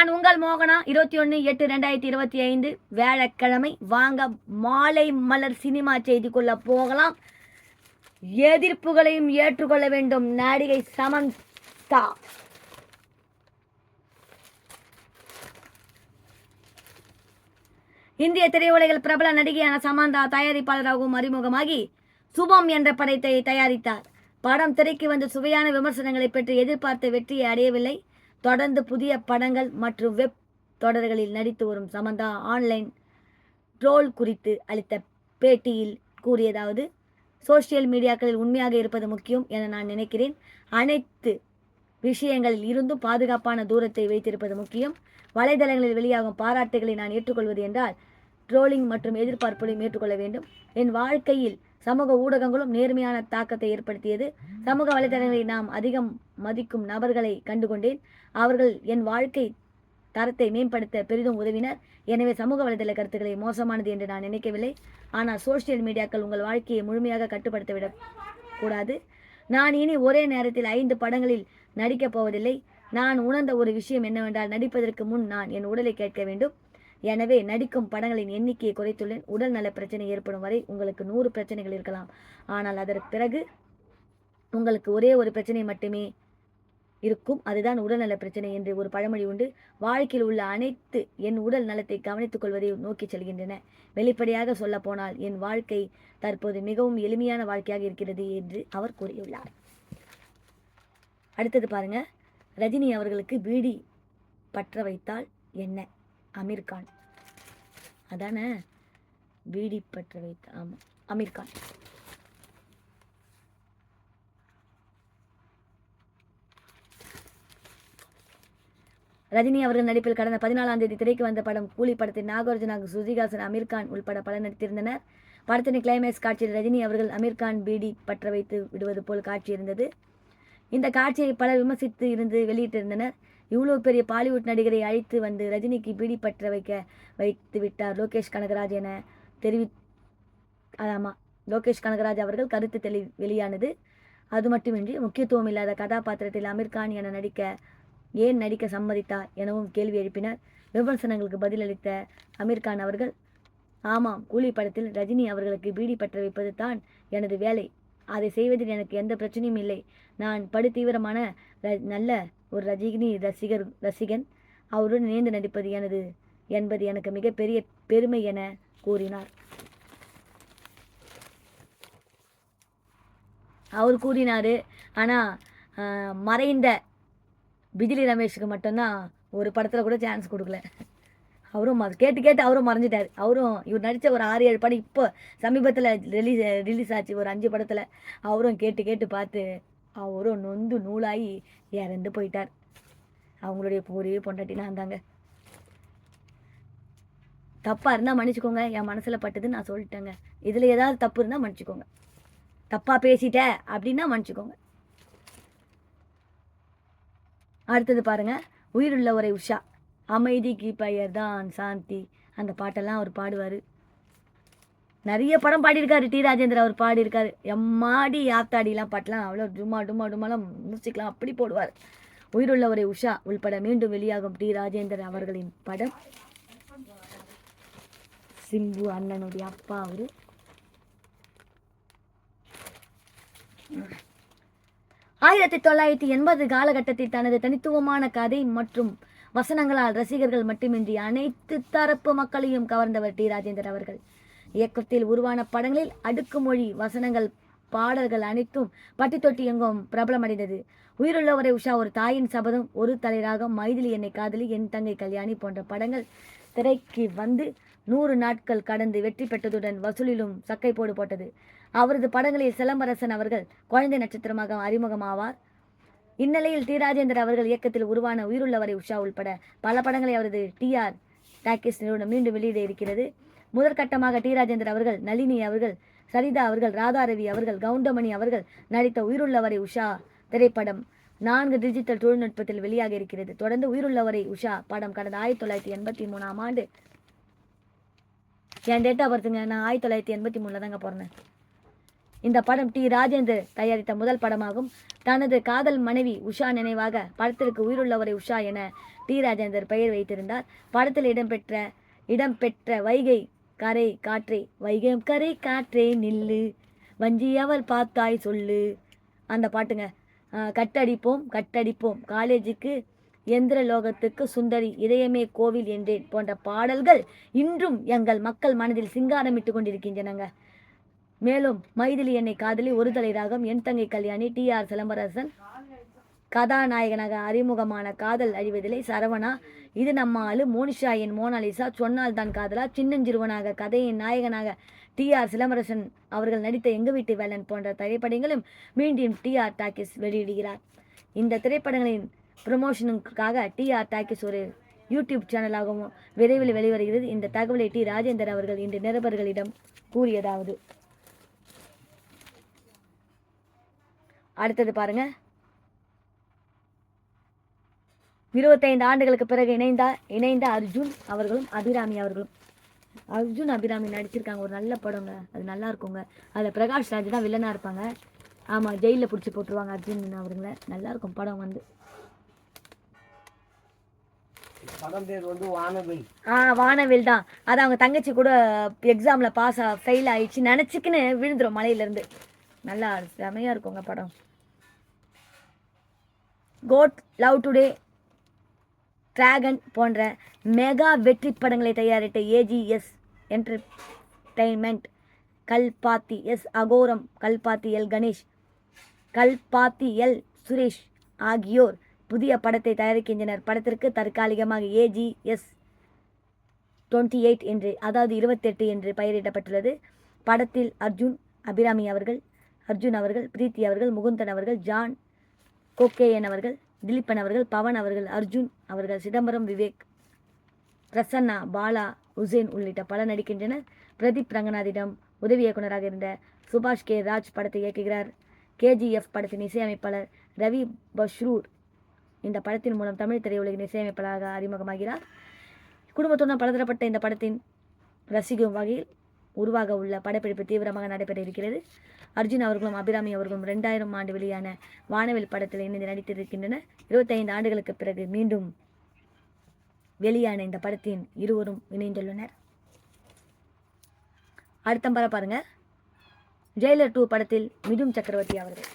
நான் உங்கள் மோகனா? இருபத்தி ஒன்று எட்டு ரெண்டாயிரத்தி இருபத்தி ஐந்து வியாழக்கிழமை வாங்க மாலை மலர் சினிமா செய்திக்குள்ள போகலாம். எதிர்ப்புகளையும் ஏற்றுக்கொள்ள வேண்டும் நடிகை சமந்தா. இந்திய திரையுலகில் பிரபல நடிகையான சமந்தா தயாரிப்பாளராகவும் அறிமுகமாகி சுபம் என்ற படத்தை தயாரித்தார். படம் திரைக்கு வந்து சுவையான விமர்சனங்களை பெற்று எதிர்பார்த்த வெற்றியை அடையவில்லை. தொடர்ந்து புதிய படங்கள் மற்றும் வெப் தொடர்களில் நடித்து வரும் சமந்தா ஆன்லைன் ட்ரோல் குறித்து அளித்த பேட்டியில் கூறியதாவது சோஷியல் மீடியாக்களில் உண்மையாக இருப்பது முக்கியம் என நான் நினைக்கிறேன். அனைத்து விஷயங்களில் இருந்தும் பாதுகாப்பான தூரத்தை வைத்திருப்பது முக்கியம். வலைதளங்களில் வெளியாகும் பாராட்டுகளை நான் ஏற்றுக்கொள்வது என்றால் ட்ரோலிங் மற்றும் எதிர்பார்ப்புகளையும் ஏற்றுக்கொள்ள வேண்டும். என் வாழ்க்கையில் சமூக ஊடகங்களும் நேர்மையான தாக்கத்தை ஏற்படுத்தியது. சமூக வலைதளங்களை நாம் அதிகம் மதிக்கும் நபர்களை கண்டுகொண்டேன். அவர்கள் என் வாழ்க்கை தரத்தை மேம்படுத்த பெரிதும் உதவினர். எனவே சமூக வலைதள கருத்துக்களை மோசமானது என்று நான் நினைக்கவில்லை. ஆனால் சோஷியல் மீடியாக்கள் உங்கள் வாழ்க்கையை முழுமையாக கட்டுப்படுத்திவிட கூடாது. நான் இனி ஒரே நேரத்தில் ஐந்து படங்களில் நடிக்கப் போவதில்லை. நான் உணர்ந்த ஒரு விஷயம் என்னவென்றால் நடிப்பதற்கு முன் நான் என் உடலை கேட்க வேண்டும். எனவே நடிக்கும் படங்களின் எண்ணிக்கையை குறைத்துள்ளேன். உடல் நல பிரச்சனை ஏற்படும் வரை உங்களுக்கு நூறு பிரச்சனைகள் இருக்கலாம். ஆனால் அதற்கு பிறகு உங்களுக்கு ஒரே ஒரு பிரச்சனை மட்டுமே இருக்கும். அதுதான் உடல்நல பிரச்சனை என்று ஒரு பழமொழி உண்டு. வாழ்க்கையில் உள்ள அனைத்து என் உடல் நலத்தை கவனித்துக் கொள்வதை நோக்கி செல்கின்றன. வெளிப்படையாக சொல்ல போனால் என் வாழ்க்கை தற்போது மிகவும் எளிமையான வாழ்க்கையாக இருக்கிறது என்று அவர் கூறியுள்ளார். அடுத்தது பாருங்க. ரஜினி அவர்களுக்கு பீடி பற்ற வைத்தால் என்ன? அமீர்கான் அதானே? பீடி பற்ற வைத்த ஆமாம் அமீர்கான் ரஜினி அவர்கள் நடிப்பில் கடந்த பதினாலாம் தேதி திரைக்கு வந்த படம் கூலி படத்தில் நாகார்ஜுனா சுஜிகாசன் அமீர்கான் உள்பட பலர் நடித்திருந்தனர். படத்தின் கிளைமேக்ஸ் காட்சியில் ரஜினி அவர்கள் அமீர்கான் பீடி பற்ற வைத்து விடுவது போல் காட்சி இருந்தது. இந்த காட்சியை பலர் விமர்சித்து இருந்து வெளியிட்டிருந்தனர். இவ்வளோ பெரிய பாலிவுட் நடிகரை அழைத்து வந்து ரஜினிக்கு பீடி பற்ற வைக்க வைத்து விட்டார் லோகேஷ் கனகராஜ் என தெரிவி ஆமாம் லோகேஷ் கனகராஜ் அவர்கள் கருத்து தெளி வெளியானது. அது மட்டுமின்றி முக்கியத்துவம் இல்லாத கதாபாத்திரத்தில் அமீர்கான் என நடிக்க ஏன் நடிக்க சம்மதித்தார் எனவும் கேள்வி எழுப்பினர். விமர்சனங்களுக்கு பதிலளித்த அமீர்கான் அவர்கள் ஆமாம் கூலி படத்தில் ரஜினி அவர்களுக்கு பீடி பற்ற வைப்பது தான் எனது வேலை. அதை செய்வதில் எனக்கு எந்த பிரச்சனையும் இல்லை. நான் படு தீவிரமான ர- நல்ல ஒரு ரஜினி ரசிகர் ரசிகன் அவருடன் இணைந்து நடிப்பது எனது என்பது எனக்கு மிகப்பெரிய பெருமை என கூறினார். அவர் கூறினார் ஆனால் மறைந்த பிஜிலி ரமேஷுக்கு மட்டும்தான் ஒரு படத்தில் கூட சான்ஸ் கொடுக்கல. அவரும் கேட்டு கேட்டு அவரும் மறைஞ்சிட்டார். அவரும் இவர் நடித்த ஒரு ஆறு ஏழு படம் இப்போ சமீபத்தில் ரிலீஸ் ரிலீஸ் ஆச்சு. ஒரு அஞ்சு படத்தில் அவரும் கேட்டு கேட்டு பார்த்து அவரும் நொந்து நூலாகி இறந்து போயிட்டார். அவங்களுடைய ஒரே பொண்டாட்டிலாம் இருந்தாங்க தப்பாக இருந்தால் மன்னிச்சுக்கோங்க. என் மனசில் பட்டது நான் சொல்லிட்டேங்க. இதில் ஏதாவது தப்பு இருந்தால் மன்னிச்சுக்கோங்க. தப்பாக பேசிட்ட அப்படின்னா மன்னிச்சுக்கோங்க. அடுத்தது பாருங்க. உயிருள்ள ஒரே உஷா. அமைதிக்கு பெயர் தான் சாந்தி. அந்த பாட்டெல்லாம் அவர் பாடுவார். நிறைய படம் பாடியிருக்காரு டி ராஜேந்திர அவர் பாடியிருக்காரு. எம்மாடி ஆத்தாடிலாம் பாட்டெலாம் அவ்வளோ டுமா டுமா டுமாலாம் மியூசிக்லாம் அப்படி போடுவார். உயிருள்ளவரை உஷா உள்பட மீண்டும் வெளியாகும் டி ராஜேந்திரன் அவர்களின் படம். சிம்பு அண்ணனுடைய அப்பா அவர். ஆயிரத்தி தொள்ளாயிரத்தி எண்பது காலகட்டத்தில் தனது தனித்துவமான கதை மற்றும் வசனங்களால் ரசிகர்கள் மட்டுமின்றி அனைத்து தரப்பு மக்களையும் கவர்ந்தவர் டி ராஜேந்தர் அவர்கள். இயக்கத்தில் உருவான படங்களில் அடுக்குமொழி வசனங்கள் பாடல்கள் அனைத்தும் பட்டி தொட்டி எங்கும் பிரபலமடைந்தது. உயிருள்ளவரை உஷா ஒரு தாயின் சபதம் ஒரு தலைராக மைதிலி என்னை காதலி என் தங்கை கல்யாணி போன்ற படங்கள் திரைக்கு வந்து நூறு நாட்கள் கடந்து வெற்றி பெற்றதுடன் வசூலிலும் சக்கை போடு போட்டது. அவரது படங்களில் சிலம்பரசன் அவர்கள் குழந்தை நட்சத்திரமாக அறிமுகமாவார். இந்நிலையில் டி. ராஜேந்தர் அவர்கள் இயக்கத்தில் உருவான உயிருள்ளவரை உஷா உள்பட பல படங்களை அவரது டிஆர் டாக்கிஸ் நிறுவனம் மீண்டும் வெளியிட இருக்கிறது. முதற்கட்டமாக டி. ராஜேந்தர் அவர்கள் நளினி அவர்கள் சரிதா அவர்கள் ராதாரவி அவர்கள் கவுண்டமணி அவர்கள் நடித்த உயிருள்ளவரை உஷா திரைப்படம் நான்கு டிஜிட்டல் தொழில்நுட்பத்தில் வெளியாக இருக்கிறது. தொடர்ந்து உயிருள்ளவரை உஷா படம் கடந்த ஆயிரத்தி தொள்ளாயிரத்தி எண்பத்தி மூணாம் ஆண்டு. என் டேட்டா பார்த்துங்க நான் ஆயிரத்தி தொள்ளாயிரத்தி எண்பத்தி மூணில் தாங்க பிறந்தேன். இந்த படம் டி. ராஜேந்தர் தயாரித்த முதல் படமாகும். தனது காதல் மனைவி உஷா நினைவாக படத்திற்கு உயிருள்ளவரை உஷா என டி. ராஜேந்தர் பெயர் வைத்திருந்தார். படத்தில் இடம்பெற்ற இடம்பெற்ற வைகை கரை காற்றே வைகம் கரை காற்றே நில்லு. வஞ்சி அவள் பார்த்தாய் சொல்லு. அந்த பாட்டுங்க. கட்டடிப்போம் கட்டடிப்போம். காலேஜுக்கு எந்திர லோகத்துக்கு சுந்தரி இதயமே கோவில் என்றேன் போன்ற பாடல்கள் இன்றும் எங்கள் மக்கள் மனதில் சிங்காரமிட்டு கொண்டிருக்கின்றனங்க. மேலும் மைதிலி என்னை காதலி ஒரு தலை ராகம் என் தங்கை கல்யாணி டி ஆர் சிலம்பரசன் கதாநாயகனாக அறிமுகமான காதல் அழிவதில்லை. சரவணா இது நம்ம ஆளு மோனிஷா என் மோனாலிசா சொன்னால் தான் காதலா? சின்னஞ்சிறுவனாக கதையின் நாயகனாக டி ஆர் சிலம்பரசன் அவர்கள் நடித்த எங்க வீட்டு வேலன் போன்ற திரைப்படங்களும் மீண்டும் டி ஆர் டாக்கிஸ் வெளியிடுகிறார். இந்த திரைப்படங்களின் ப்ரமோஷனுக்காக டி ஆர் டாக்கிஸ் ஒரு யூடியூப் சேனலாகவும் விரைவில் வெளிவருகிறது. இந்த தகவலை டி ராஜேந்தர் அவர்கள் இன்று நிருபர்களிடம் கூறியதாவது. அடுத்தது பாருங்கள் இருபத்தைந்து ஆண்டுகளுக்கு பிறகு இணைந்த இணைந்த அர்ஜுன் அவர்களும் அபிராமி அவர்களும். அர்ஜுன் அபிராமி நடிச்சிருக்காங்க. ஒரு நல்ல படங்க. அது நல்லா இருக்குங்க. அதில் பிரகாஷ் ராஜ் தான் வில்லனாக இருப்பாங்க. ஆமாம் ஜெயிலில் பிடிச்சி போட்டுருவாங்க அர்ஜுன் அவருங்கள. நல்லா இருக்கும் படம் வந்து. ஆ வானவில் தான். அது அவங்க தங்கச்சி கூட எக்ஸாமில் பாஸ் ஃபெயில் ஆயிடுச்சு. நினச்சிக்கின்னு விழுந்துரும் மலையிலேருந்து. நல்லா செமையாக இருக்குங்க படம். கோட் லவ் டுடே டிராகன் போன்ற மெகா வெற்றி படங்களை தயாரித்த AGS entertainment Kalpathi S. Aghoram Kalpathi L. Ganesh Kalpathi L. Suresh ஆகியோர் புதிய படத்தை தயாரிக்கின்றனர். படத்திற்கு தற்காலிகமாக ஏஜிஎஸ் டுவெண்ட்டி எயிட் என்று அதாவது இருபத்தெட்டு என்று பெயரிடப்பட்டுள்ளது. படத்தில் அர்ஜுன் அபிராமி அவர்கள் அர்ஜுன் அவர்கள் பிரீத்தி அவர்கள் முகுந்தன் அவர்கள் ஜான் கோகேயன் அவர்கள் திலீபன் அவர்கள் பவன் அவர்கள் அர்ஜுன் அவர்கள் சிதம்பரம் விவேக் பிரசன்னா பாலா உசேன் உள்ளிட்ட பலர் நடிக்கின்றனர். பிரதீப் ரங்கநாதிடம் உதவி இயக்குனராக இருந்த சுபாஷ் கே. ராஜ் படத்தை இயக்குகிறார். கேஜிஎஃப் படத்தின் இசையமைப்பாளர் ரவி பஷ்ரூர் இந்த படத்தின் மூலம் தமிழ் திரையுலகின் இசையமைப்பாளராக அறிமுகமாகிறார். குடும்பத்துடன் பலதரப்பட்ட இந்த படத்தின் ரசிக்கும் வகையில் உருவாக உள்ள படப்பிடிப்பு தீவிரமாக நடைபெற இருக்கிறது. அர்ஜுன் அவர்களும் அபிராமி அவர்களும் ரெண்டாயிரம் ஆண்டு வெளியான வானவில் படத்தில் இணைந்து நடித்திருக்கின்றனர். இருபத்தைந்து ஆண்டுகளுக்கு பிறகு மீண்டும் வெளியான இந்த படத்தின் இருவரும் இணைந்துள்ளனர். அடுத்த படம் பாருங்க. ஜெயிலர் டூ படத்தில் மிதுன் சக்கரவர்த்தி அவர்கள்.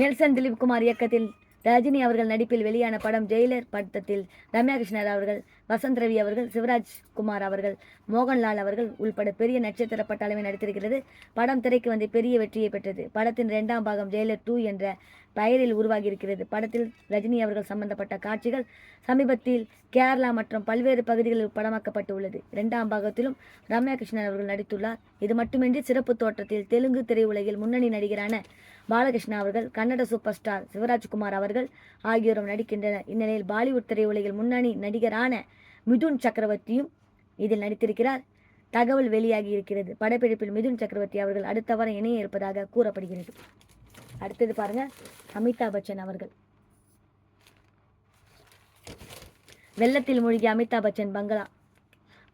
நெல்சன் திலீப் குமார் இயக்கத்தில் ரஜினி அவர்கள் நடிப்பில் வெளியான படம் ஜெயிலர் படத்தில் ரம்யா கிருஷ்ணர் அவர்கள் வசந்த் ரவி அவர்கள் சிவராஜ் குமார் அவர்கள் மோகன்லால் அவர்கள் உள்பட பெரிய நட்சத்திர பட்டாளமே நடித்திருக்கிறது. படம் திரைக்கு வந்து பெரிய வெற்றியை பெற்றது. படத்தின் இரண்டாம் பாகம் ஜெயலர் டூ என்ற பெயரில் உருவாகி இருக்கிறது படத்தில் ரஜினி அவர்கள் சம்பந்தப்பட்ட காட்சிகள் சமீபத்தில் கேரளா மற்றும் பல்வேறு பகுதிகளில் படமாக்கப்பட்டு உள்ளது இரண்டாம் பாகத்திலும் ரம்யா கிருஷ்ணன் அவர்கள் நடித்துள்ளார். இது மட்டுமின்றி சிறப்பு தோற்றத்தில் தெலுங்கு திரையுலகில் முன்னணி நடிகரான பாலகிருஷ்ணா அவர்கள் கன்னட சூப்பர் ஸ்டார் சிவராஜ்குமார் அவர்கள் ஆகியோரும் நடிக்கின்றனர். இந்நிலையில் பாலிவுட் திரையுலகில் முன்னணி நடிகரான மிதுன் சக்கரவர்த்தியும் இதில் நடித்திருக்கிறார். தகவல் வெளியாகி இருக்கிறது. படப்பிடிப்பில் மிதுன் சக்கரவர்த்தி அவர்கள் அடுத்த வாரம் இணைய இருப்பதாக கூறப்படுகிறது. அடுத்தது பாருங்க அமிதாப் பச்சன் அவர்கள். வெள்ளத்தில் மூழ்கிய அமிதாப் பச்சன் பங்களா.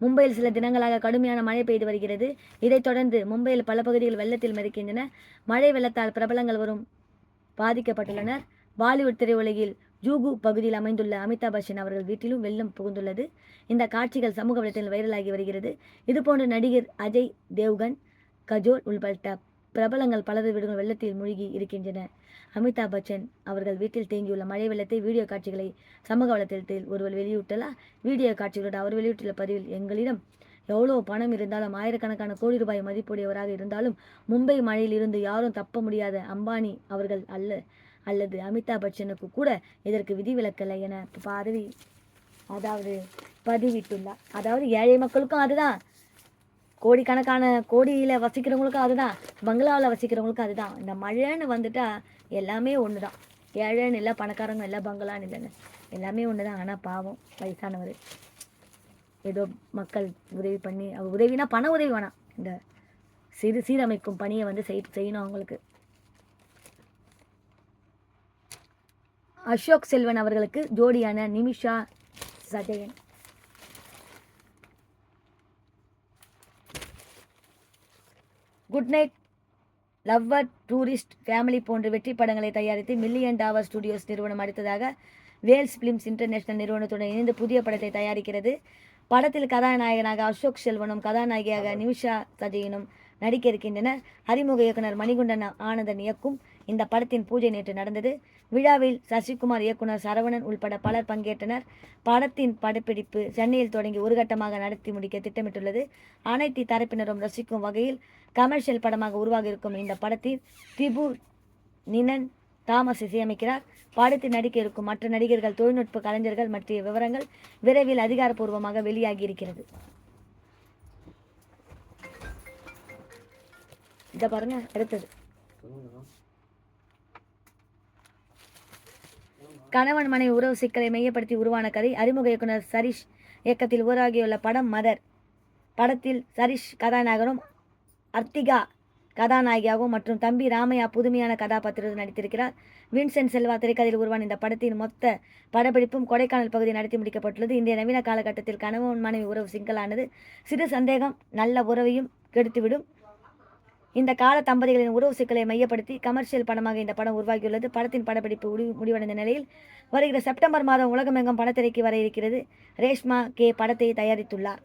மும்பையில் சில தினங்களாக கடுமையான மழை பெய்து வருகிறது. இதைத் தொடர்ந்து மும்பையில் பல பகுதிகள் வெள்ளத்தில் மிதக்கின்றன. மழை வெள்ளத்தால் பிரபலங்கள் வரும் பாதிக்கப்பட்டுள்ளனர். பாலிவுட் திரையுலகில் ஜூகு பகுதியில் அமைந்துள்ள அமிதாப் பச்சன் அவர்கள் வீட்டிலும் வெள்ளம் புகுந்துள்ளது. இந்த காட்சிகள் சமூக வலைத்தளத்தில் வைரலாகி வருகிறது. இதுபோன்ற நடிகர் அஜய் தேவ்கன் கஜோல் உள்பட்ட பிரபலங்கள் பலரது வீடுகள் வெள்ளத்தில் மூழ்கி இருக்கின்றன. அமிதாப் பச்சன் அவர்கள் வீட்டில் தேங்கியுள்ள மழை வெள்ளத்தை வீடியோ காட்சிகளை சமூக வலைத்தளத்தில் ஒருவர் வெளியிட்டலா? வீடியோ காட்சிகளோடு அவர் வெளியிட்டுள்ள பதிவில் எங்களிடம் எவ்வளோ பணம் இருந்தாலும் ஆயிரக்கணக்கான கோடி ரூபாய் மதிப்புடையவராக இருந்தாலும் மும்பை மழையில் இருந்து யாரும் தப்ப முடியாத அம்பானி அவர்கள் அல்ல. அல்லது அமிதாப் பச்சனுக்கு கூட இதற்கு விதிவிலக்கலை என பதவி அதாவது பதிவிட்டுள்ளார். அதாவது ஏழை மக்களுக்கும் அதுதான். கோடிக்கணக்கான கோடியில் வசிக்கிறவங்களுக்கும் அதுதான். பங்களாவில் வசிக்கிறவங்களுக்கும் அதுதான். இந்த மழைன்னு வந்துட்டா எல்லாமே ஒன்று தான் ஏழைன்னு இல்லை பணக்காரங்க இல்லை பங்களான்னு இல்லைன்னு. எல்லாமே ஒன்று தான் ஆனால் பாவம் வயசானவர். ஏதோ மக்கள் உதவி பண்ணி அவ உதவினா பண உதவி வேணாம். இந்த சிறு சீரமைக்கும் பணியை வந்து செய் செய்யணும் அவங்களுக்கு. அசோக் செல்வன் அவர்களுக்கு ஜோடியான Nimisha Sajayan. Good night lover tourist family போன்ற வெற்றி படங்களை தயாரித்து மில்லியன் டாவர் ஸ்டுடியோஸ் நிறுவனம் அடுத்ததாக வேல்ஸ் பிலிம்ஸ் இன்டர்நேஷனல் நிறுவனத்துடன் இணைந்து புதிய படத்தை தயாரிக்கிறது. படத்தில் கதாநாயகனாக அசோக் செல்வனும் கதாநாயகியாக நிமிஷா சஜயனும் நடிக்க இருக்கின்றனர். அறிமுக இயக்குனர் மணிகுண்டன் ஆனந்தன் இயக்கும் இந்த படத்தின் பூஜை நேற்று நடந்தது. விழாவில் சசிகுமார் இயக்குனர் சரவணன் உள்பட பலர் பங்கேற்றனர். படத்தின் படப்பிடிப்பு சென்னையில் தொடங்கி ஒரு கட்டமாக நடத்தி முடிக்க திட்டமிட்டுள்ளது. அனைத்து தரப்பினரும் ரசிக்கும் வகையில் கமர்ஷியல் படமாக உருவாகி இருக்கும் இந்த படத்தில் திபு நினன் தாமஸ் இசையமைக்கிறார். படத்தில் நடிக்க இருக்கும் மற்ற நடிகர்கள் தொழில்நுட்ப கலைஞர்கள் பற்றிய விவரங்கள் விரைவில் அதிகாரப்பூர்வமாக வெளியாகி இருக்கிறது இதை பாருங்க அடுத்தது. கணவன் மனைவி உறவு சிக்கலை மையப்படுத்தி உருவான கதை. அறிமுக இயக்குனர் சரிஷ் இயக்கத்தில் உருவாகியுள்ள படம் மதர். படத்தில் சரிஷ் கதாநாயகனும் அர்த்திகா கதாநாயகியாகவும் மற்றும் தம்பி ராமையா புதுமையான கதாபாத்திரத்தில் நடித்திருக்கிறார். வின்சென்ட் செல்வா திரைக்கதையில் உருவான இந்த படத்தின் மொத்த படப்பிடிப்பும் கொடைக்கானல் பகுதியில் நடத்தி முடிக்கப்பட்டுள்ளது. இந்திய நவீன காலகட்டத்தில் கணவன் மனைவி உறவு சிக்கலானது. சிறு சந்தேகம் நல்ல உறவையும் கெடுத்துவிடும். இந்த கால தம்பதிகளின் உறவு சிக்கலை மையப்படுத்தி கமர்ஷியல் படமாக இந்த படம் உருவாகியுள்ளது. படத்தின் படப்பிடிப்பு முடிவு முடிவடைந்த நிலையில் வருகிற செப்டம்பர் மாதம் உலகமெங்கும் படத்திரைக்கு வர இருக்கிறது. ரேஷ்மா கே படத்தை தயாரித்துள்ளார்.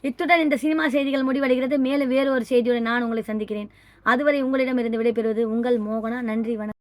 இத்துடன் இந்த சினிமா செய்திகள் முடிவடைகிறது. மேலும் வேறு ஒரு செய்தியுடன் நான் உங்களை சந்திக்கிறேன். அதுவரை உங்களிடமிருந்து விடைபெறுவது உங்கள் மோகனா. நன்றி வணக்கம்.